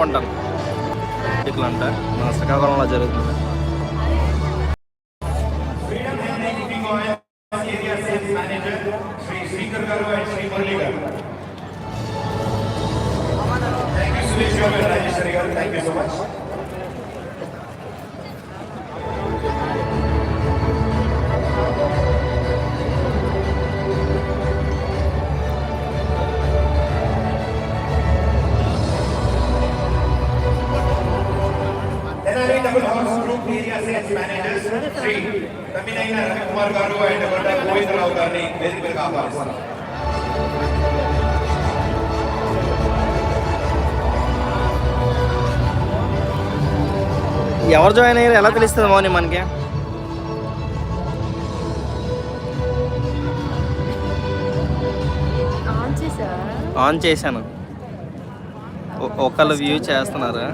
కొంటాను ఇట్లా అంట మన శ్రీకాకుళంలో జరుగుతుంది గారిని వేదిక మీద ఆహ్వానిస్తున్నాం. ఎవరు జాయిన్ అయ్యారు? ఎలా తెలుస్తుంది మౌని మనకి? ఆన్ చేశాను. ఒకళ్ళు వ్యూ చేస్తున్నారు?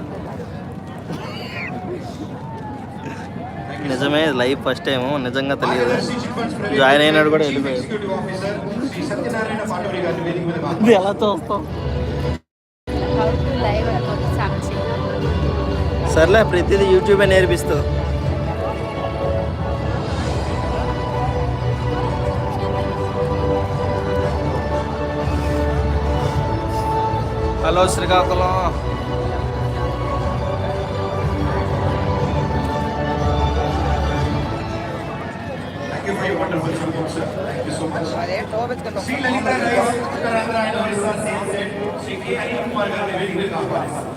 నిజమే లైవ్ ఫస్ట్ టైం నిజంగా తెలియదు. జాయిన్ అయినాడు కూడా వెళ్ళిపోయాడు. ఎలా చూస్తాం సర్లే ప్రతిదీ యూట్యూబే నేర్పిస్తుంది hello Srikakulam. Thank you so much Sri Lalitha rice Uttarandhra and Orissa Sri Anil Kumar మీద ఆహ్వానిస్తున్నాం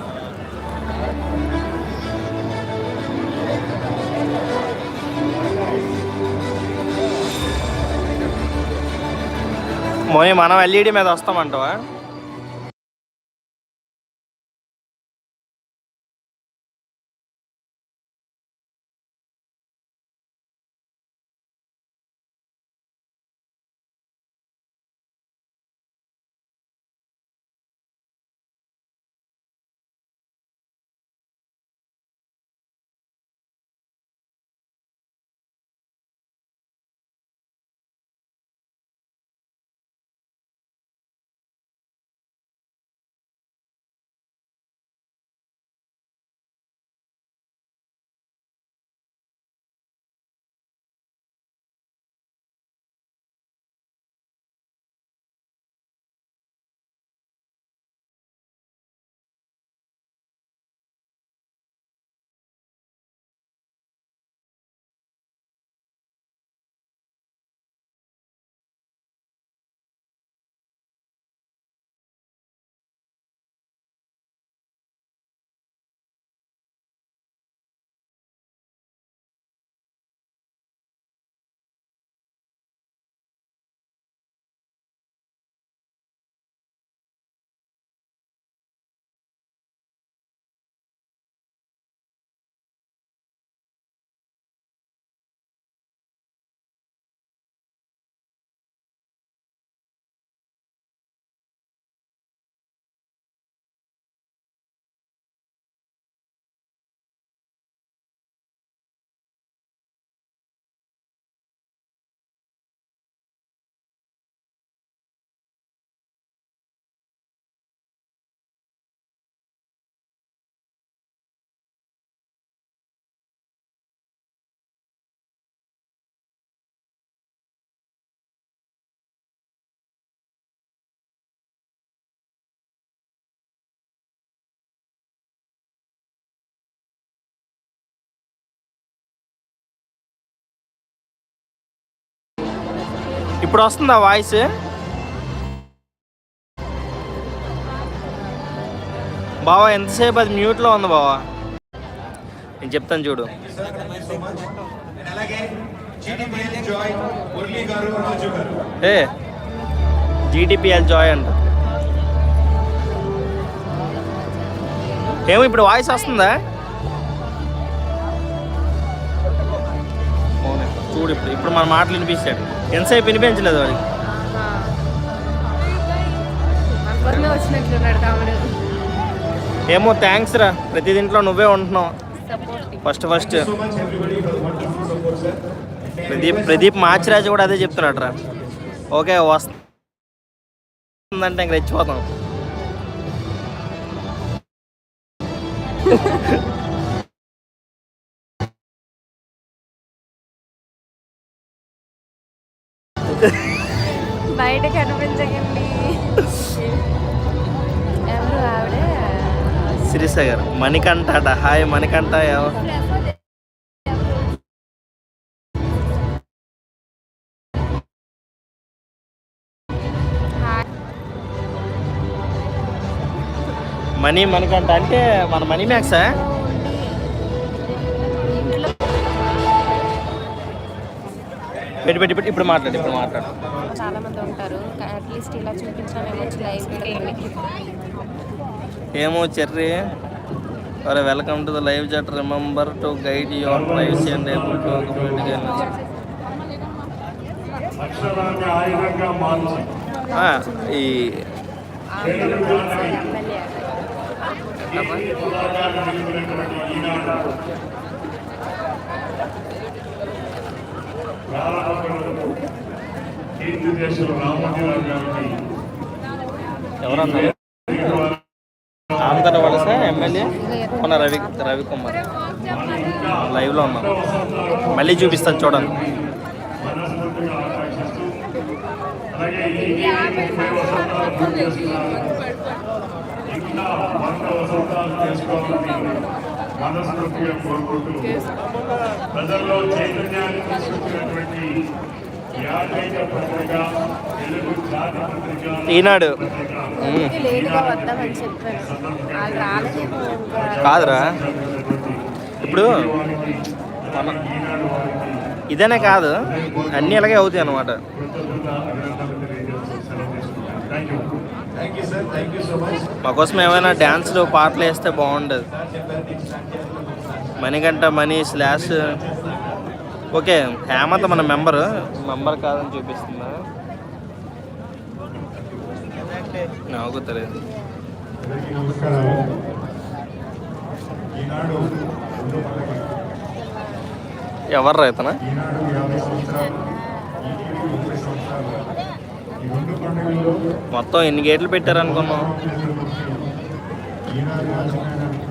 మనం ఎల్ఈడి మీద వస్తామంటావా? ఇప్పుడు వస్తుందా వాయిస్ బావా ఎంతసేపు అది మ్యూట్లో ఉంది బావా? నేను చెప్తాను చూడు. ఏ జీటీపీఎల్ జాయ్ అంట. ఏమో ఇప్పుడు వాయిస్ వస్తుందా? చూడు ఇప్పుడు ఇప్పుడు మన మాటలు వినిపిస్తాడు ఎంతసేపు వినిపించలేదు వాడికి? ఏమో థ్యాంక్స్ రా. ప్రతి దీంట్లో నువ్వే ఉంటున్నావు. ఫస్ట్ ఫస్ట్ ప్రదీప్ ప్రదీప్ మాచిరాజు కూడా అదే చెప్తున్నాడు రా ఓకే వస్తుందంటే ఇంక రెచ్చిపోతాం. బయట కనిపించకండి ఎవరు ఆవిడ? శిరీష గారు మణికంఠ హాయ్. మణికంఠ. మణి మణికంఠ అంటే మన మనీ మ్యాక్సా పెట్టి పెట్టి పెట్టి ఇప్పుడు మాట్లాడు ఇప్పుడు మాట్లాడు. చాలా మంది ఉంటారు అట్లీస్ట్ ఇలా లైవ్ ఏమో చెర్రీ. అరే welcome to the live chat remember to guide your privacy and able to ఈ ఎమ్మెల్యే రామోజీరావు గారికి ఆంధ్ర వలస ఎమ్మెల్యే మన రవి రవికుమార్. లైవ్లో ఉన్నాం. మళ్ళీ చూపిస్తాను చూడండి. ఇంకా వంద వసంతాలు చేసుకోవాలని మనస్ఫూర్తిగా కోరుకుంటూ ప్రజల్లో చైతన్యాన్ని తీసుకొచ్చినటువంటి యాదైక పత్రిక తెలుగు జాతి పత్రిక ఈనాడు. కాదురా. ఇప్పుడు మన ఇదనే కాదు. అన్నీ ఇలాగే అవుతాయి అన్నమాట. Thank you sir thank you so much మా కోసం ఏమైనా డ్యాన్స్లు పాటలు వేస్తే బాగుండదు. Manikanta money slash okay Hemanth మన మెంబర్. మెంబర్ కాదని చూపిస్తుందా నాకు తెలియదు. ఎవరు రైతనా మొత్తం ఎన్ని గేట్లు పెట్టారు అనుకున్నాం ఈనాడు యాజమాన్యానికి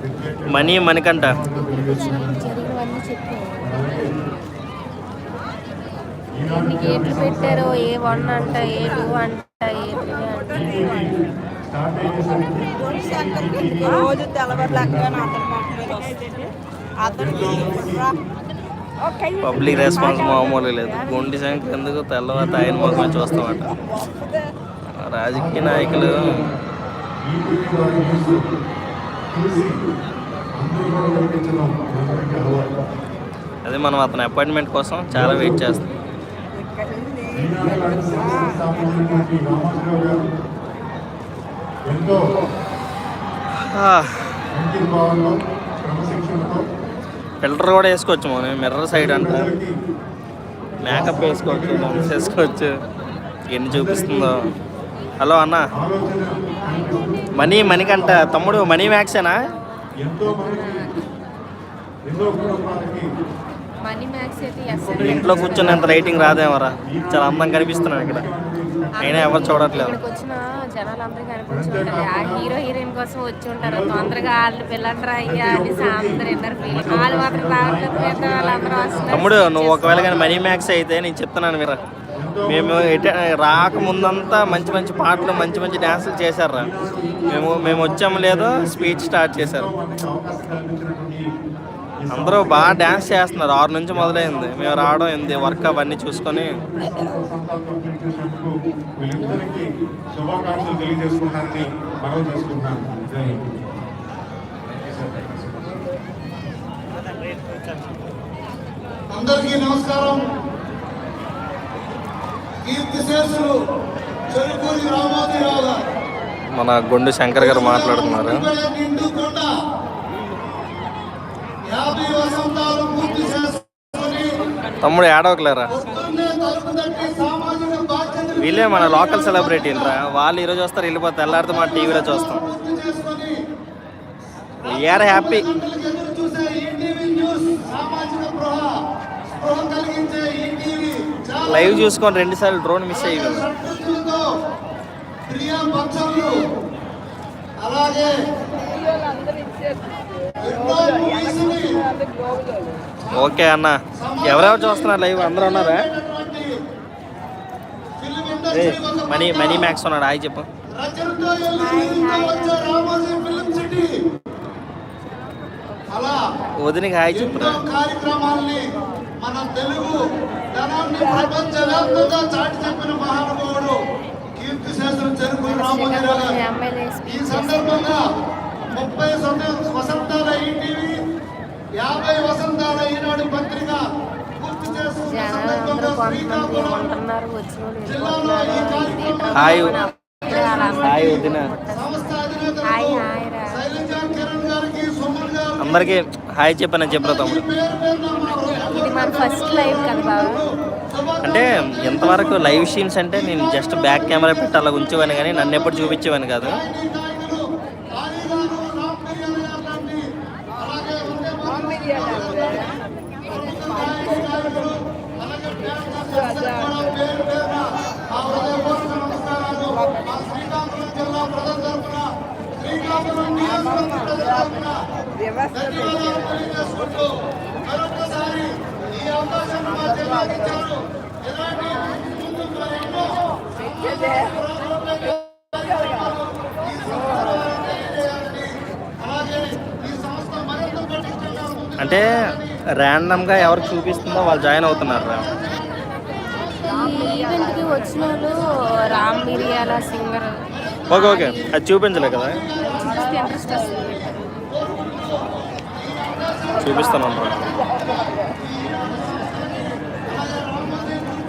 ప్రత్యేక మనీ చెప్పు ఎన్ని గేట్లు పెట్టారో ఏ వన్ అంట ఏ టూ అంట ఏ త్రీ అంట. స్టార్ట్ అయ్యేసరికి రోజు వస్తుంది. అతనికి పబ్లిక్ రెస్పాన్స్ మామూలు లేదు. గుండి సంఖ్య ఎందుకు తెల్లవారు ఆయన ముఖమే చూస్తామట. రాజకీయ నాయకులు అదే మనం అతని అపాయింట్మెంట్ కోసం చాలా వెయిట్ చేస్తాం ఎంతో భావంలో క్రమశిక్షణతో ఫిల్టర్ కూడా వేసుకోవచ్చు మనం. మిర్రర్ సైడ్ అంట మేకప్ వేసుకోవచ్చు లెన్స్ వేసుకోవచ్చు. ఎన్ని చూపిస్తుందో. హలో అన్న. మనీ మణికంట తమ్ముడు మనీ మ్యాక్సేనా? ఎంతో ఇంట్లో కూర్చొని అంత రైటింగ్ రాదేమరా. చాలా అందంగా కనిపిస్తున్నాను ఇక్కడ. అయినా ఎవరు చూడట్లేదు. ఇక్కడికి వచ్చిన జనాలు అందరూ కనిపించి ఉంటుంది ఆ హీరో హీరోయిన్ కోసం వచ్చి ఉంటారు. తొందరగా వాళ్ళు పిల్లలు అయ్యా అని అందరూ విన్నారు ఫీల్ వాళ్ళు మాత్రం రావట్లేదు మిగతా వాళ్ళందరూ వస్తున్నారు తమ్ముడు నువ్వు ఒకవేళ కానీ మనీ మ్యాక్స్ అయితే నేను చెప్తున్నాను మీరు మేము ఎట- రాకముందంతా మంచి మంచి పాటలు మంచి మంచి డ్యాన్సులు చేశారు మేము మేము వచ్చాము లేదో స్పీచ్ స్టార్ట్ చేశారు. అందరూ బాగా డ్యాన్స్ చేస్తున్నారు. ఆరు నుంచి మొదలైంది. మేము రావడం ఏంది? వర్క్ అవన్నీ చూసుకొని. అందరికీ నమస్కారం. కీర్తిశేషులు చెరుకూరి రామోజీరావు గారు. మన గుండు శంకర్ గారు మాట్లాడుతున్నారు ఇక్కడ నిండుకొండ యాభై వసంతాలు పూర్తి చేసుకొని తమ్ముడు ఏడవకలేరా? వీళ్ళే మన లోకల్ సెలబ్రిటీలు రా. వాళ్ళు ఈరోజు వస్తారు వెళ్ళిపోతే తెల్లారితో మా టీవీలో చూస్తాం. వీఆర్ హ్యాపీ లైవ్ చూసుకొని రెండు సార్లు డ్రోన్ మిస్ పక్షములు అలాగే ఓకే అన్న. ఎవరెవరు చూస్తున్నారు లైవ్? అందరూ ఉన్నారా? మనీ మనీ మ్యాక్స్ ఉన్నాడు. హాయ్ చెప్పు. రచనతో వదినికి హాయ్ చెప్పు కార్యక్రమాల్ని మన తెలుగు ధనాన్ని చాటి చెప్పిన మహానుభావుడు కీర్తి శాస్త్రం చెరుకు ఈ సందర్భంగా ముప్పై వసంతాల ఈటీవీ యాభై వసంతాల ఈనాడు పత్రిక హాయ్. హాయ్ వదిన. అందరికీ హాయ్ చెప్పాను చెప్పరా తమ్ముడు? ఫస్ట్ లైవ్ కదా అంటే ఎంతవరకు లైవ్ సీన్స్ అంటే నేను జస్ట్ బ్యాక్ కెమెరా పెట్టి అలా ఉంచేవాను కానీ నన్ను ఎప్పుడు చూపించేవాను కాదు నాయకులు ఆదిగారు రామ్ మిరియాల గారు లాంటి అలాగే ఉండే నాయకులు అలాగే పేరు పేరున మా హృదయపూర్వక నమస్కారాలు మా శ్రీకాకుళం జిల్లా ప్రజల తరఫున శ్రీకాకుళం నియోజకవర్గ ప్రజల తరఫున ధన్యవాదాలు తెలియజేసుకుంటూ మరొకసారి ఈ అవకాశం మా జిల్లాకి ఇచ్చారు ఇలాంటి ముందు మరెన్నో అలాగే ఈ సంస్థ మరింత పటిష్టంగా అంటే ర్యాండమ్గా ఎవరు చూపిస్తుందో వాళ్ళు జాయిన్ అవుతున్నారు రా. ఈవెంట్కి వచ్చిన వాళ్ళు రామ్ మిరియాల సింగర్. Okay okay. అది చూపించలే కదా. ఇంట్రెస్ట్ వస్తుంది. చూపిస్తాను రా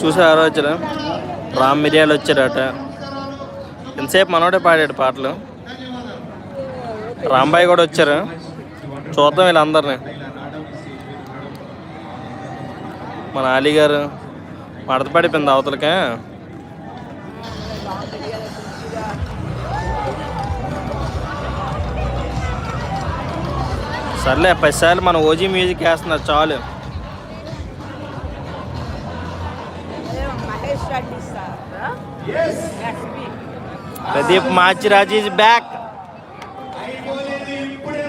చూసారా వచ్చారా రామ్ మిరియాలు వచ్చారట. ఎంతసేపు మనోడే పాడాడు పాటలు? రాంబాయి కూడా వచ్చారు. చూద్దాం వీళ్ళందరినీ. మన అలీ గారు మడత పడిపోయింది అవతలకే. సర్లే పదిసార్లు మన ఓజీ మ్యూజిక్ వేస్తున్నారు చాలు. Mahesh Reddy sir next week Pradeep Machiraj is back అయిపోలేదు ఇప్పుడే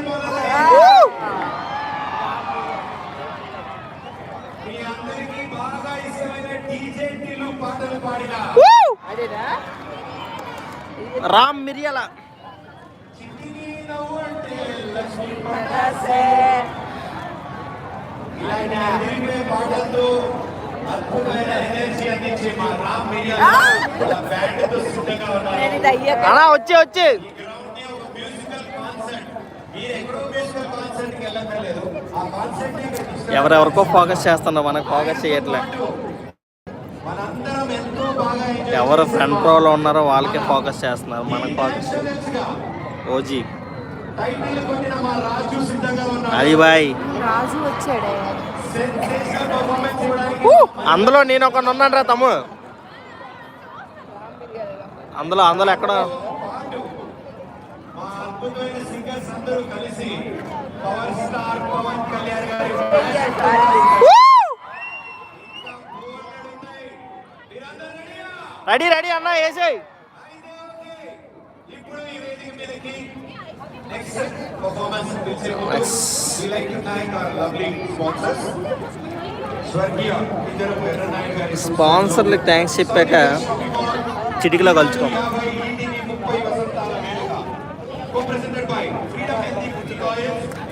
అయ్యాక అలా వచ్చే వచ్చే. ఎవరెవరికో ఫోకస్ చేస్తున్నారు మనకు ఫోకస్ చేయట్లే. మనందరం ఎంతో బాగా ఎంజాయ్ ఎవరు ఫ్రంట్ రోలో ఉన్నారో వాళ్ళకే ఫోకస్ చేస్తున్నారు మనకు ఫోకస్ ఓజీ. బాయ్. రాజు వచ్చాడే. అందులో నేను ఒక ఉన్నాను రా తమ్ము. అందులో అందులో ఎక్కడ? రెడీ రెడీ అన్న వేసేయ్ అయితే ఓకే. ఇప్పుడు ఈ వేదిక మీదకి ముందు we like to thank our lovely sponsors. స్పాన్సర్లకు థ్యాంక్స్ చెప్పాక చిటికలో కలుచుకోం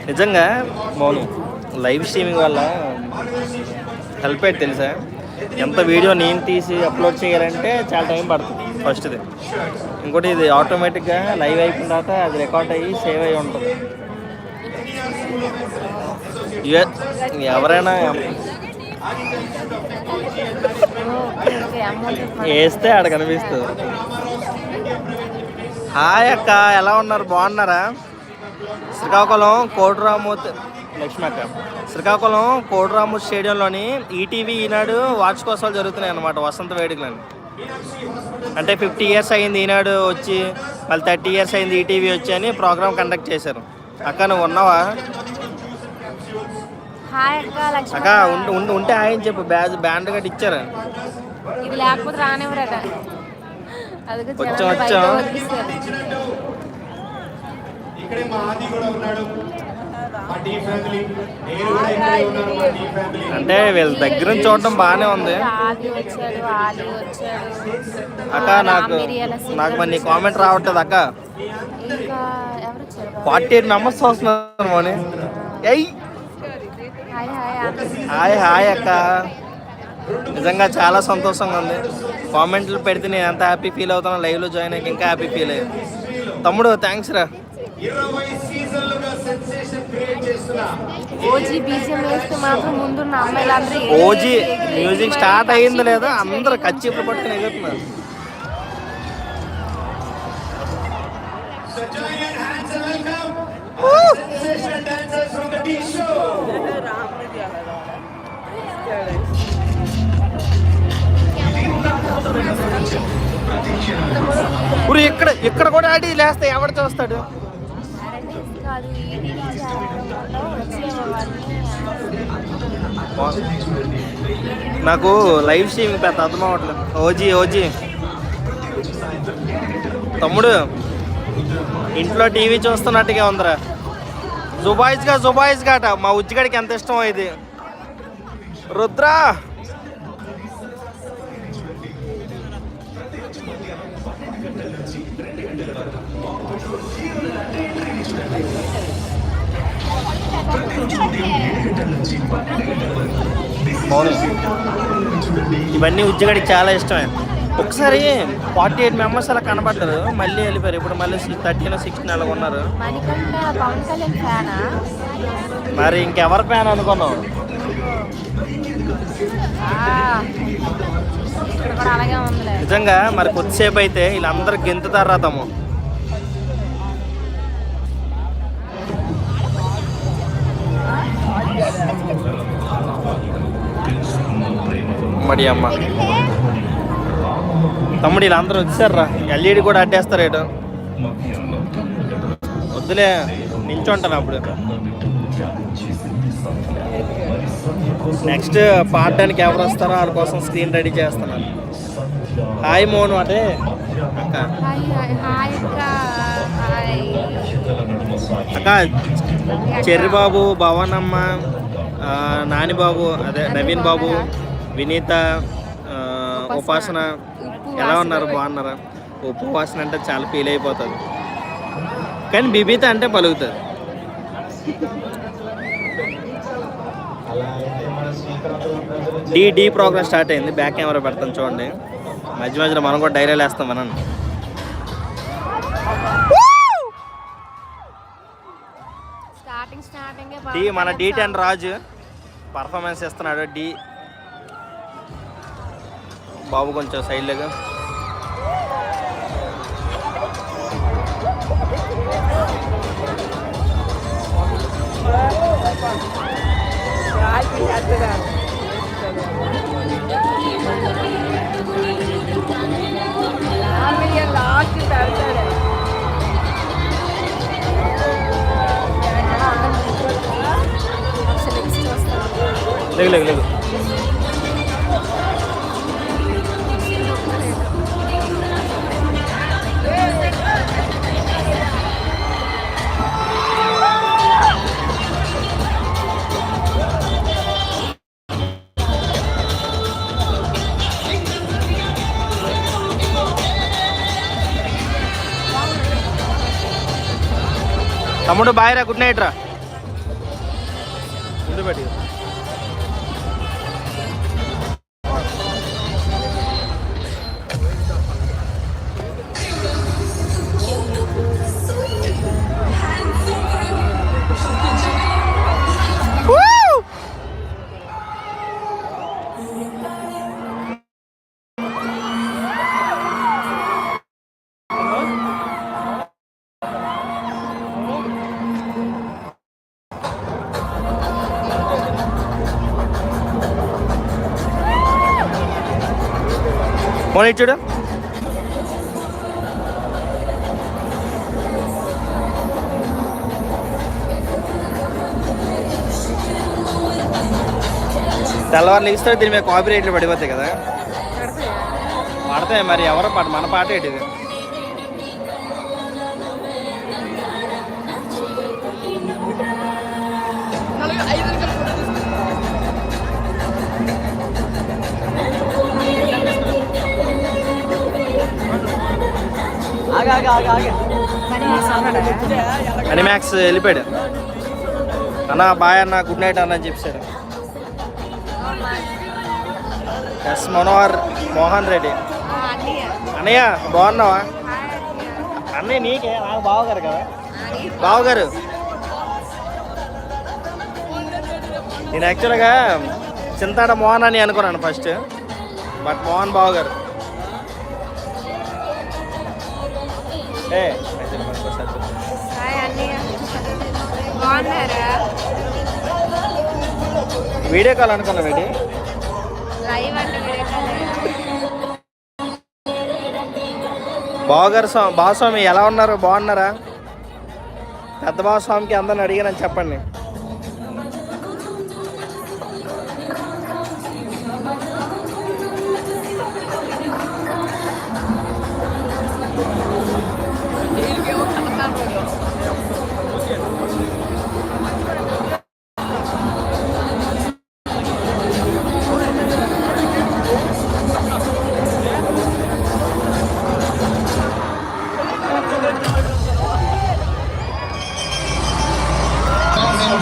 నిజంగా మౌను లైవ్ స్ట్రీమింగ్ వల్ల హెల్ప్ అయ్యి తెలుసా? ఎంత వీడియో నేను తీసి అప్లోడ్ చేయాలంటే చాలా టైం పడుతుంది ఫస్ట్ది ఇంకోటి ఇది ఆటోమేటిక్గా లైవ్ అయిపోయిన తర్వాత అది రికార్డ్ అయ్యి సేవ్ అయ్యి ఉంటుంది. ఎవరైనా వేస్తే ఆడ కనిపిస్తుంది హాయ్ అక్క ఎలా ఉన్నారు? బాగున్నారా? శ్రీకాకుళం కోటరామూర్తి లక్ష్మి అక్క. శ్రీకాకుళం కోటరామూర్తి స్టేడియంలోని ఈటీవీ ఈనాడు వార్షికోత్సవాలు జరుగుతున్నాయి అన్నమాట వసంత వేడుకలని. అంటే ఫిఫ్టీ ఇయర్స్ అయింది ఈనాడు వచ్చి మళ్ళీ థర్టీ ఇయర్స్ అయింది ఈటీవీ వచ్చి అని ప్రోగ్రామ్ కండక్ట్ చేశారు. అక్క నువ్వు ఉన్నావా? అక్క ఉంటే ఆయన చెప్పు. బ్యాజ్ బ్యాండ్ గట్టి ఇచ్చారు? ఇది లేకపోతే రానివ్వరట. అందుకే వచ్చాం, వచ్చాం. వదిలిస్తారు ఇక్కడే మా ఆది కూడా ఉన్నాడు. అంటే వీళ్ళ దగ్గర నుంచి చూడటం బాగానే ఉంది. అక్క నాకు నాకు మరి నీ కామెంట్ రావట్లేదు అక్క. ఇంకా ఎవరు వచ్చారు? ఫార్టీ ఎయిట్ మెంబర్స్ వస్తున్నారు మోని. ఎయ్ హాయ్ హాయ్ అందరూ. హాయ్ హాయ్ అక్క. నిజంగా చాలా సంతోషంగా ఉంది. కామెంట్లు పెడితే నేను ఎంత హ్యాపీ ఫీల్ అవుతానో లైవ్లో జాయిన్ అయ్యాక ఇంకా హ్యాపీ ఫీల్ అయ్యాను తమ్ముడు థ్యాంక్స్ రా. ఓజీ మ్యూజిక్ స్టార్ట్ అయ్యింది లేదా అందరూ కచ్చిప్పుడు పట్టుకుని ఎగురుతున్నారు ఇక్కడ ఇక్కడ కూడా ఆడి లేస్తే ఎవడు చూస్తాడు నాకు లైవ్ స్ట్రీమింగ్ పెద్ద అర్థం అవ్వట్లేదు. OG OG. తమ్ముడు ఇంట్లో టీవీ చూస్తున్నట్టుగా ఉందిరా. జుబాయిస్గా జుబాయిస్గా అట మా ఉజ్జిగడికి ఎంత ఇష్టం ఇది. రుద్రా! మౌని ఇవన్నీ ఉజ్జగడికి చాలా ఇష్టమే. ఒకసారి ఫార్టీ ఎయిట్ మెంబర్స్ అలా కనబడ్డారు. మళ్ళీ వెళ్ళిపోయారు. ఇప్పుడు మళ్ళీ థర్టీన్ సిక్స్టీన్ అలా ఉన్నారు. మరి ఇంకెవరి ఫ్యాన్ అనుకున్నాం ఆ, ఇక్కడ కూడా అలాగే ఉందిలే. నిజంగా మరి కొద్దిసేపు అయితే వీళ్ళందరూ గెంతుతారా తమ్ము. మరి అమ్మ. తమ్ముడు వీళ్ళందరూ వచ్చారా ఎల్ఈడి కూడా అడ్డేస్తారు ఇటు. వద్దులే నిల్చుంటాను అప్పుడు. నెక్స్ట్ పాడడానికి ఎవరు వస్తారో వాళ్ళ కోసం స్క్రీన్ రెడీ చేస్తున్నాను. హాయ్ మోను అంటే. అక్క. అక్క చెర్రి బాబు భవన్ అమ్మ నాని బాబు అదే నవీన్ బాబు. వినీత ఉపాసన. ఎలా ఉన్నారు? బాగున్నారా? ఉపవాసన అంటే చాలా ఫీల్ అయిపోతుంది. కానీ బిబిత అంటే పలుకుతుంది. డి డి ప్రోగ్రామ్ స్టార్ట్ అయింది. బ్యాక్ కెమెరా పెడతాను చూడండి. మధ్య మధ్యలో మనం కూడా డైరీలు వేస్తాం మనం డి మన డి టెన్ రాజు. పర్ఫార్మెన్స్ ఇస్తున్నాడు. డి బాబు కొంచెం సైడ్లోగా లేగు లేగు లేగు తమ్ముడు బాయ్ రా గుడ్ నైట్ రా. మోనీ చూడు తెల్లవారు లెగిస్తే దీని మీద కాపీ రేట్లు పడిపోతాయి కదా. పడతాయి? మరి ఎవరో పాట మన పాట ఏంటి అనిమాక్స్ వెళ్ళిపోయాడు. అన్న బాయ్ అన్న గుడ్ నైట్ అన్న అని చెప్పాడు. ఎస్ మనోహర్ మోహన్ రెడ్డి. అన్నయ్య బాగున్నావా? అన్నయ్య నీకే? నాకు బావగారు కదా? బావగారు. నేను యాక్చువల్గా చింతాడ మోహన్ అని అనుకున్నాను ఫస్ట్ బట్ మోహన్ బావగారు. వీడియో కాల్ అనుకున్నా వీడి? లైవ్ అంటే వీడియో కాల్. బావగారు స్వామి బావస్వామి ఎలా ఉన్నారు? బాగున్నారా? పెద్ద బావస్వామికి అందరిని అడిగానని చెప్పండి.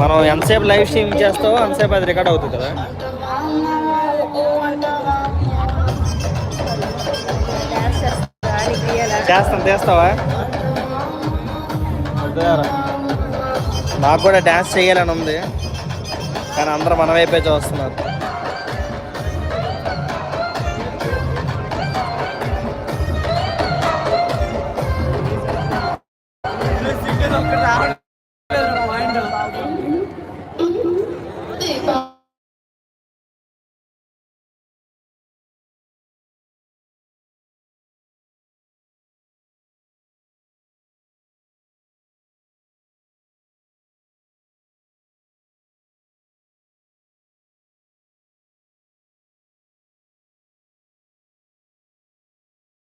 మనం ఎంతసేపు లైవ్ స్ట్రీమింగ్ చేస్తావో అంతసేపు అది రికార్డ్ అవుతుంది కదా. చేస్తాం చేస్తావా? నాకు కూడా డ్యాన్స్ చేయాలని ఉంది. కానీ అందరూ మన వైపే చూస్తున్నారు.